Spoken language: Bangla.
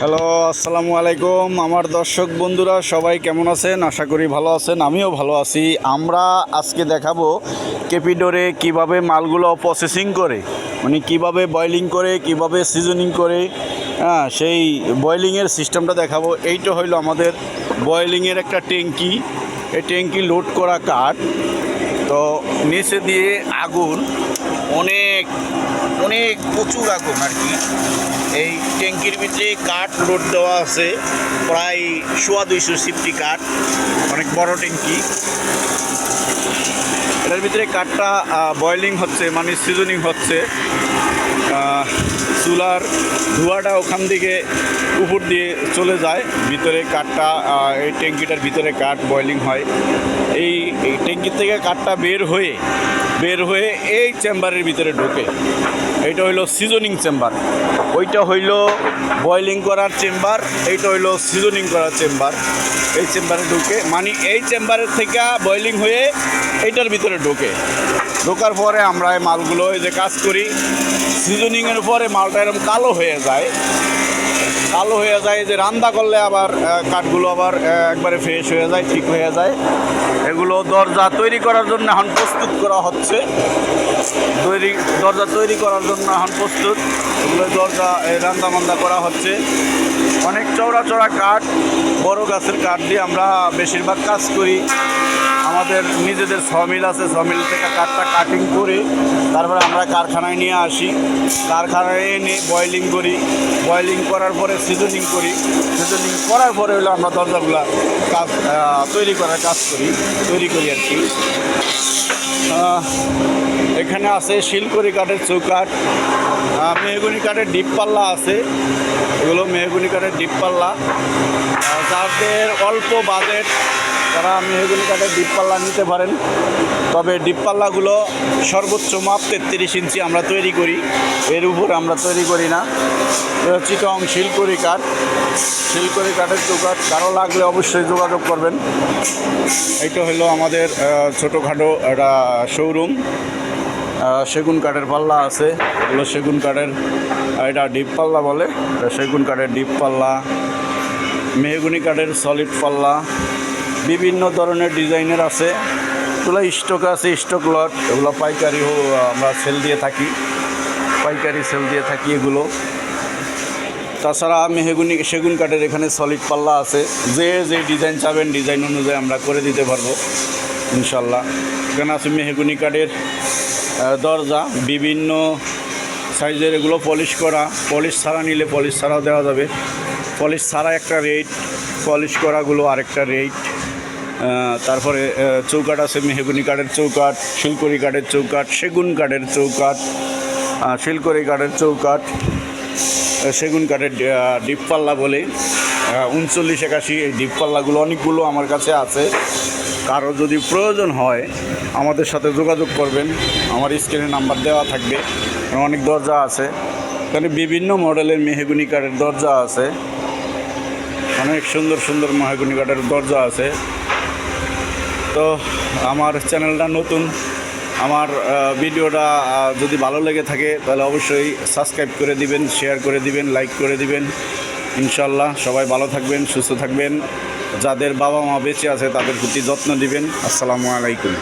হ্যালো, আসসালামু আলাইকুম। আমার দর্শক বন্ধুরা, সবাই কেমন আছেন? আশা করি ভালো আছেন, আমিও ভালো আছি। আমরা আজকে দেখাবো কেপিডোরে কীভাবে মালগুলো প্রসেসিং করে মানে কীভাবে বয়লিং করে, কীভাবে সিজনিং করে হ্যাঁ সেই বয়লিংয়ের সিস্টেমটা দেখাবো। এইটা হইল আমাদের বয়লিংয়ের একটা ট্যাঙ্কি। এই ট্যাঙ্কি লোড করা কাঠ। তো নিচে দিয়ে আগুন, অনেক অনেক প্রচুর আগুন আর কি। এই ট্যাঙ্কির ভিতরে কাঠ লোড দেওয়া আছে। প্রায় সোয়া দুইশো সিফটি কাঠ অনেক বড় ট্যাঙ্কি। এটার ভিতরে কাঠটা বয়লিং হচ্ছে মানে সিজনিং হচ্ছে। চুলার ধোঁয়াটা ওখান থেকে উপর দিয়ে চলে যায়। ভিতরে কাঠটা এই ট্যাঙ্কিটার ভিতরে কাঠ বয়লিং হয়। এই ট্যাঙ্কির থেকে কাঠটা বের হয়ে বের হয়ে এই চেম্বারের ভিতরে ঢোকে। এইটা হইল সিজনিং চেম্বার। ওইটা হইল বয়লিং করার চেম্বার, এইটা হইল সিজনিং করার চেম্বার। এই চেম্বারে ঢুকে মানে এই চেম্বারের থেকে বয়লিং হয়ে এইটার ভিতরে ঢোকে। ঢোকার পরে আমরা এই মালগুলো যে কাজ করি, সিজনিংয়ের পরে মালটা এরকম কালো হয়ে যায়। কালো হয়ে যায়, যে রান্না করলে আবার কাঠগুলো আবার একবারে ফ্রেশ হয়ে যায়, ঠিক হয়ে যায়। এগুলো দরজা তৈরি করার জন্য এখন প্রস্তুত করা হচ্ছে। তৈরি, দরজা তৈরি করার জন্য এখন প্রস্তুত। এগুলো দরজা রান্দা মান্দা করা হচ্ছে। অনেক চওড়া চওড়া কাঠ, বড় গাছের কাঠ দিয়ে আমরা বেশিরভাগ কাজ করি। আমাদের নিজেদের সমিল আছে, সমিল থেকে কাঠটা কাটিং করে তারপরে আমরা কারখানায় নিয়ে আসি। কারখানায় এনে বয়েলিং করি। বয়েলিং করার পরে সিজনিং করি। সিজনিং করার পরে হলো আমরা দরজাগুলা কাজ তৈরি করার কাজ করি, তৈরি করি আর কি। এখানে আছে শিলকড়ি কাঠের চৌকাঠ। মেহগুনি কাঠের ডিপ পাল্লা আছে। এগুলো মেহগুনি কাঠের ডিপ পাল্লা। যাদের অল্প বাজেট তারা মেহগুনি কাঠের ডিপপাল্লা নিতে পারেন, তবে ডিপ পাল্লাগুলো সর্বোচ্চ মাপ তেত্রিশ ইঞ্চি আমরা তৈরি করি। এর উপর আমরা তৈরি করি না। এটা চিটং শিলকড়ি কাঠ। শিলকড়ি কাঠের চৌকাঠ কারও লাগলে অবশ্যই যোগাযোগ করবেন। এইটা হলো আমাদের ছোটোখাটো একটা শোরুম সেগুন কাঠের পাল্লা আছে। এগুলো সেগুন কাঠের এটা ডিপ পাল্লা বলে। সেগুন কাঠের ডিপ পাল্লা, মেহগুনি কাঠের সলিড পাল্লা। বিভিন্ন ধরনের ডিজাইনের আছে। এগুলো স্টক আছে স্টক লট এগুলো পাইকারি আমরা সেল দিয়ে থাকি। পাইকারি সেল দিয়ে থাকি এগুলো। তাছাড়া মেহগুনি, সেগুন কাঠের এখানে সলিড পাল্লা আছে। যে যে ডিজাইন চাবেন ডিজাইন অনুযায়ী আমরা করে দিতে পারব, ইনশাল্লাহ। এখানে আছে মেহেগুনি কাঠের দরজা, বিভিন্ন সাইজের এগুলো পলিশ করা। পলিশ ছাড়া নিলে পলিশ ছাড়াও দেওয়া যাবে। পলিশ ছাড়া একটা রেট পলিশ করাগুলো আরেকটা রেট তারপরে চৌকাঠ আছে মেহগুনি কাঠের চৌকাঠ শিলকড়ি কাঠের চৌকাঠ সেগুন কাঠের আহ, শিলকড়ি কাঠের চৌকাঠ সেগুন কাঠের ডি- ডিপ পাল্লা বলে উনচল্লিশ একাশি এই ডিপ পাল্লাগুলো অনেকগুলো আমার কাছে আছে। কারও যদি প্রয়োজন হয় আমাদের সাথে যোগাযোগ করবেন। আমার স্ক্রিনে নাম্বার দেওয়া থাকবে। অনেক দরজা আছে। এখানে বিভিন্ন মডেলের মেহগুনি কাঠের দরজা আছে। অনেক সুন্দর সুন্দর মেহগুনি কাঠের দরজা আছে। তো আমার চ্যানেলটা নতুন, আমার ভিডিওটা যদি ভালো লেগে থাকে, তাহলে অবশ্যই সাবস্ক্রাইব করে দিবেন শেয়ার করে দিবেন লাইক করে দিবেন। ইনশাল্লাহ সবাই ভালো থাকবেন, সুস্থ থাকবেন। যাদের বাবা মা বেঁচে আছে, তাদের প্রতি যত্ন দিবেন আসসালামু আলাইকুম।